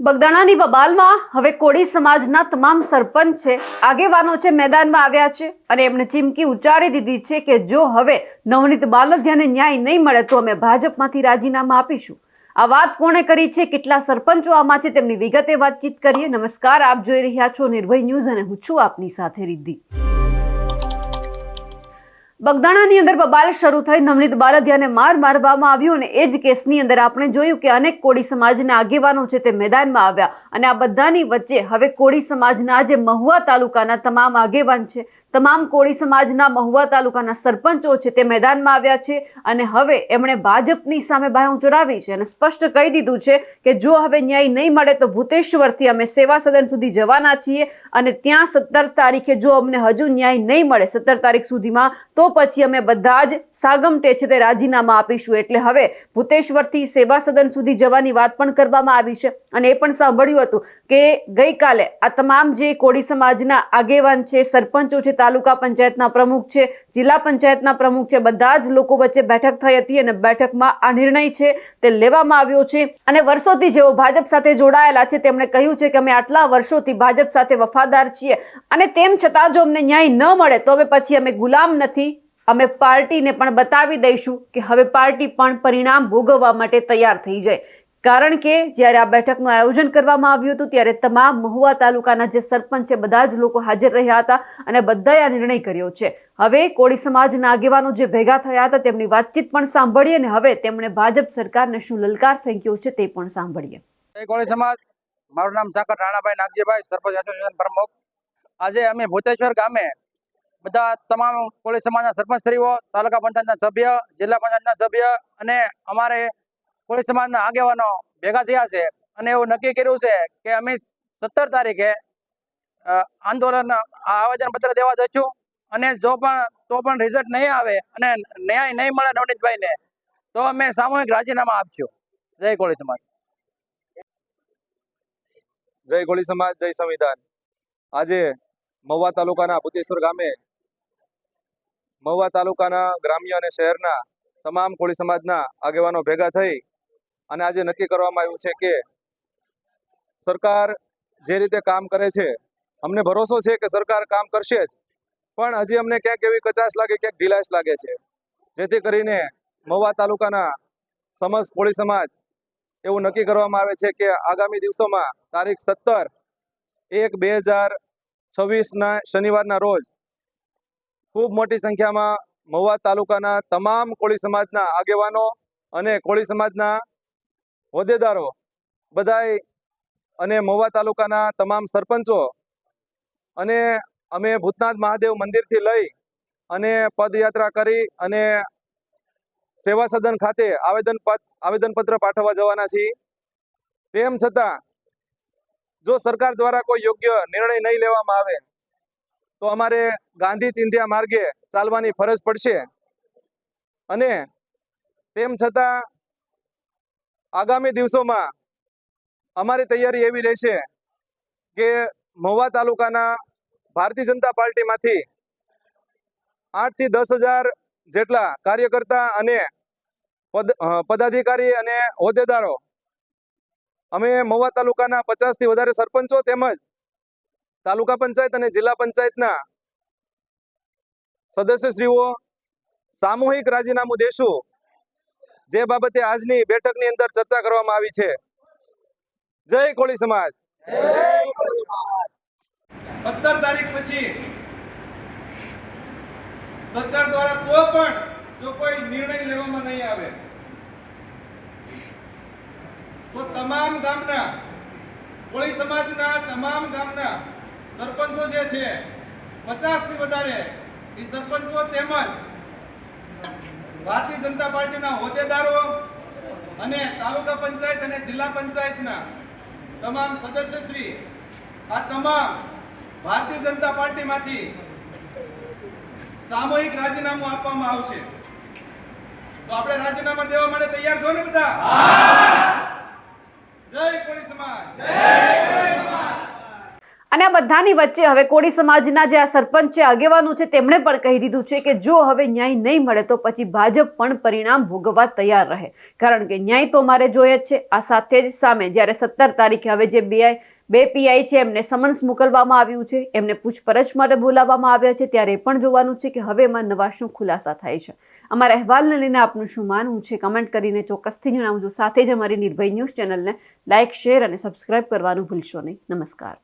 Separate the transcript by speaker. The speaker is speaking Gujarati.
Speaker 1: બગદાણાની બબાલમાં હવે કોળી સમાજના તમામ સરપંચ છે. આગેવાનો છે મેદાનમાં આવ્યા છે અને એમણે ચીમકી ઉચ્ચારી દીધી છે કે જો હવે નવનીત બાલધ્યાને ન્યાય નહીં મળે તો અમે ભાજપમાંથી રાજીનામા આપીશું. આ વાત કોણે કરી છે? કેટલા સરપંચો આમાં છે? તેમની વિગતે વાતચીત કરીએ. નમસ્કાર, આપ જોઈ રહ્યા છો નિર્ભય ન્યૂઝ અને હું છું આપની સાથે રિદ્ધિ. બગદાણાની અંદર બબાલ શરૂ થઈ નવનીત બાલદિયાને માર મારવામાં આવ્યો અને એ જ કેસની અંદર આપણે જોયું કે અનેક કોળી સમાજના આગેવાનો છે તે મેદાનમાં આવ્યા. અને આ બધાની વચ્ચે હવે કોળી સમાજના જે મહુવા તાલુકાના તમામ આગેવાન છે તમામ કોળી સમાજના મહુવા તાલુકાના સરપંચો છે તે મેદાનમાં આવ્યા છે અને હવે એમણે ભાજપની સામે બાયું ચડાવી છે અને સ્પષ્ટ કહી દીધું છે કે જો હવે ન્યાય નહીં મળે તો ભૂતેશ્વરથી અમે સેવા સદન સુધી જવાના છીએ અને ત્યાં સત્તર તારીખે જો અમને હજુ ન્યાય નહીં મળે, સત્તર તારીખ સુધીમાં, તો પછી અમે બધા જ સાગમટે છે તે રાજીનામા આપીશું. એટલે હવે ભૂતેશ્વરથી સેવા સદન સુધી જવાની વાત પણ કરવામાં આવી છે અને એ પણ સાંભળ્યું હતું કે ગઈકાલે આ તમામ જે કોળી સમાજના આગેવાન છે, સરપંચો છે તાલુકા પંચાયતના પ્રમુખ છે, જિલ્લા પંચાયતના પ્રમુખ છે, બધા જ લોકો વચ્ચે બેઠક થઈ હતી અને બેઠકમાં આ નિર્ણય છે તે લેવામાં આવ્યો છે. અને વર્ષોથી જેઓ ભાજપ સાથે જોડાયેલા છે, તેમણે કહ્યું છે કે અમે આટલા વર્ષોથી ભાજપ સાથે વફાદાર છીએ. અને તેમ છતાં જો અમને ન્યાય ન મળે, તો હવે પછી અમે ગુલામ નથી. અમે પાર્ટીને પણ બતાવી દઈશું કે હવે પાર્ટી પણ પરિણામ ભોગવવા માટે તૈયાર થઈ જાય. કારણ કે જ્યારે આ બેઠકનું આયોજન કરવામાં આવ્યું હતું, ત્યારે તમામ મહુવા તાલુકાના જે સરપંચ છે, બધા જ લોકો હાજર રહ્યા હતા અને બધાએ આ નિર્ણય કર્યો છે. હવે કોળી સમાજના આગેવાનો જે ભેગા થયા હતા, તેમની વાતચીત પણ સાંભળીએ અને હવે તેમણે ભાજપ સરકારને શું લલકાર ફેંક્યો છે તે પણ સાંભળીએ.
Speaker 2: કોળી સમાજ. મારું નામ સાકર રાણાભાઈ નાગજીભાઈ, સરપંચ એસોસિએશન પ્રમુખ. આજે અમે ભૂતેશ્વર ગામે બધા તમામ કોળી સમાજના સરપંચશ્રીઓ, તાલુકા પંચાયતના સભ્ય, જિલ્લા પંચાયતના સભ્ય અને અમારે કોળી સમાજના આગેવાનો ભેગા થયા છે અને એવું નક્કી કર્યું છે કે અમે સત્તર તારીખે આંદોલન આવેદન દેવા જશું અને જો પણ, તો પણ રિઝલ્ટ નહીં આવે અને ન્યાય નહીં મળે નવનીતભાઈને, તો અમે સામૂહિક રાજીનામા આપશું. જય કોળી સમાજ.
Speaker 3: જય કોળી સમાજ, જય સંવિધાન. આજે મહુવા તાલુકાના ભૂતેશ્વર ગામે મહુવા તાલુકાના ગ્રામ્ય અને શહેરના તમામ કોળી સમાજના આગેવાનો ભેગા થઈ અને આજે નક્કી કરવામાં આવ્યું છે કે સરકાર જે રીતે કામ કરે છે, અમને ભરોસો છે કે સરકાર કામ કરશે જ. પણ હજી અમને ક્યાંક એવી કચાશ લાગે, ક્યાંક ઢીલાશ લાગે છે. જેથી કરીને મહુવા તાલુકાના સમસ્ત કોળી સમાજ એવું નક્કી કરવામાં આવે છે કે આગામી દિવસોમાં તારીખ સત્તર એક બે હજાર છવ્વીસના શનિવારના રોજ ખૂબ મોટી સંખ્યામાં મહુવા તાલુકાના તમામ કોળી સમાજના આગેવાનો અને કોળી સમાજના હોદ્દેદારો બધાય અને મહુવા તાલુકાના તમામ સરપંચો અને અમે ભૂતનાથ મહાદેવ મંદિરથી લઈ અને પદયાત્રા કરી અને સેવા સદન ખાતે આવેદન આવેદનપત્ર પાઠવવા જવાના છીએ. તેમ છતાં, જો સરકાર દ્વારા કોઈ યોગ્ય નિર્ણય નહીં લેવામાં આવે, તો અમારે ગાંધી ચિંધ્યા માર્ગે ચાલવાની ફરજ પડશે. અને તેમ છતાં આગામી દિવસોમાં અમારી તૈયારી એવી રહેશે કે મહુવા તાલુકાના ભારતીય જનતા પાર્ટીમાંથી આઠથી દસ હજાર જેટલા કાર્યકર્તા અને પદાધિકારી અને હોદ્દેદારો અમે મહુવા તાલુકાના પચાસથી વધારે સરપંચો તેમજ તાલુકા પંચાયત અને જિલ્લા પંચાયતના સદસ્યશ્રીઓ, સામૂહિક રાજીનામું દેશું જે બાબતે આજની બેઠકની અંદર ચર્ચા કરવામાં આવી છે. જય કોળી સમાજ.
Speaker 4: સત્તર તારીખ પછી સરકાર દ્વારા તો પણ, જો કોઈ નિર્ણય લેવામાં નહીં આવે, તો તમામ ગામના, કોળી સમાજના તમામ ગામના સરપંચો જે છે પચાસથી વધારે, એ સરપંચો તેમજ ભારતીય જનતા પાર્ટીના હોદ્દેદારો અને તાલુકા પંચાયત અને જિલ્લા પંચાયતના તમામ સદસ્યશ્રી આ તમામ ભારતીય જનતા પાર્ટીમાંથી સામૂહિક રાજીનામું આપવામાં આવશે. તો આપણે રાજીનામા દેવા માટે તૈયાર છો ને બધા?
Speaker 1: આ બધાની વચ્ચે હવે કોળી સમાજના જે આ સરપંચ છે, આગેવાનો છે, તેમણે પણ કહી દીધું છે કે જો હવે ન્યાય નહીં મળે તો પછી ભાજપ પણ પરિણામ ભોગવવા તૈયાર રહે. કારણ કે ન્યાય તો મારે જોઈએ છે. આ સાથે જ સામે જ્યારે સત્તર તારીખે હવે જે બે બે પીઆઈ છે, એમને સમન્સ મોકલવામાં આવ્યું છે, એમને પૂછપરછ માટે બોલાવવામાં આવ્યા છે, ત્યારે પણ જોવાનું છે કે હવે એમાં નવા શું ખુલાસા થાય છે. અમારા અહેવાલને લઈને આપનું શું માનવું છે? કમેન્ટ કરીને ચોક્કસથી જણાવજો. સાથે જ અમારી નિર્ભય ન્યૂઝ ચેનલને લાઇક શેર અને સબસ્ક્રાઇબ કરવાનું ભૂલશો નહીં. નમસ્કાર.